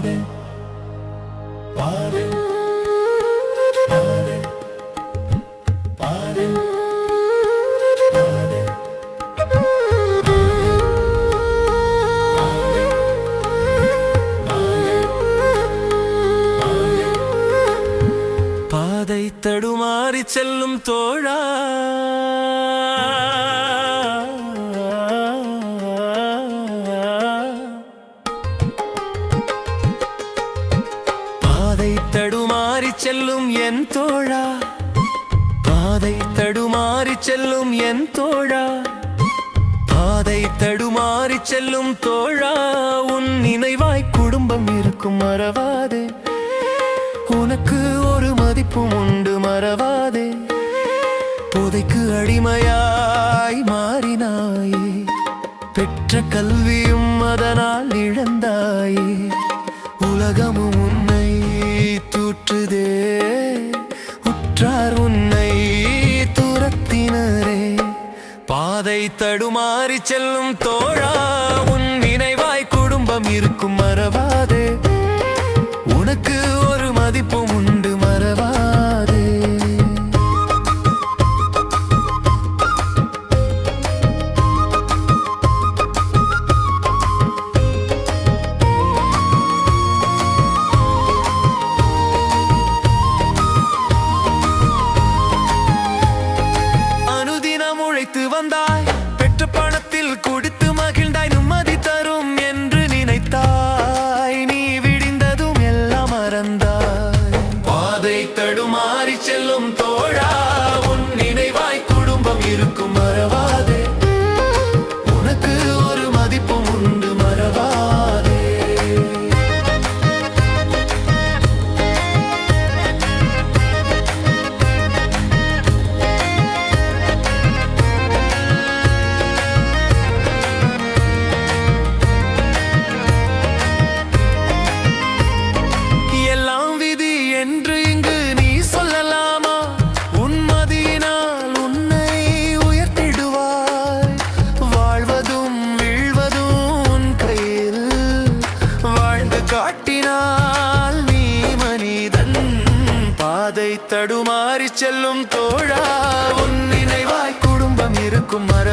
பாதை பாதை பாதை பாதை தடுமாறி செல்லும் தோழா. பாதை தடுமாறி செல்லும் என் தோழா. பாதை தடுமாறி செல்லும் என் தோழா. பாதை தடுமாறி செல்லும் தோழா. உன் நினைவாய் குடும்பம் இருக்கும் மறவாதே. உனக்கு ஒரு மதிப்பும் உண்டு மறவாதே. போதைக்கு அடிமையாய் மாறினாயே. பெற்ற கல்வியும் அதனால் இழந்தாயே. உலகமும் சுற்றுதே உற்றார் உன்னை துரத்தினரே. பாதை தடுமாறி செல்லும் தோழா உன் நினைவாய் குடும்பம் இருக்கும் மறவாதே. உனக்கு ஒரு மதிப்பும் அழைத்து வந்தாய். பெற்ற பணத்தில் குடித்து மகிழ்ந்தாய். நிம்மதி தரும் என்று நினைத்தாய். நீ விடிந்ததும் எல்லாம் மறந்தாய். பாதை தடுமாறி செல்லும் தோழா. இங்கு நீ சொல்லலாமா? உன்மதியினால் உன்னை உயர்த்திடுவாய். வாழ்வதும் வீழ்வதும் உன் கையில் வாழ்ந்து காட்டினால் நீ மனிதன். பாதை தடுமாறி செல்லும் தோழா உன் நினைவாய் குடும்பம் இருக்கும் மர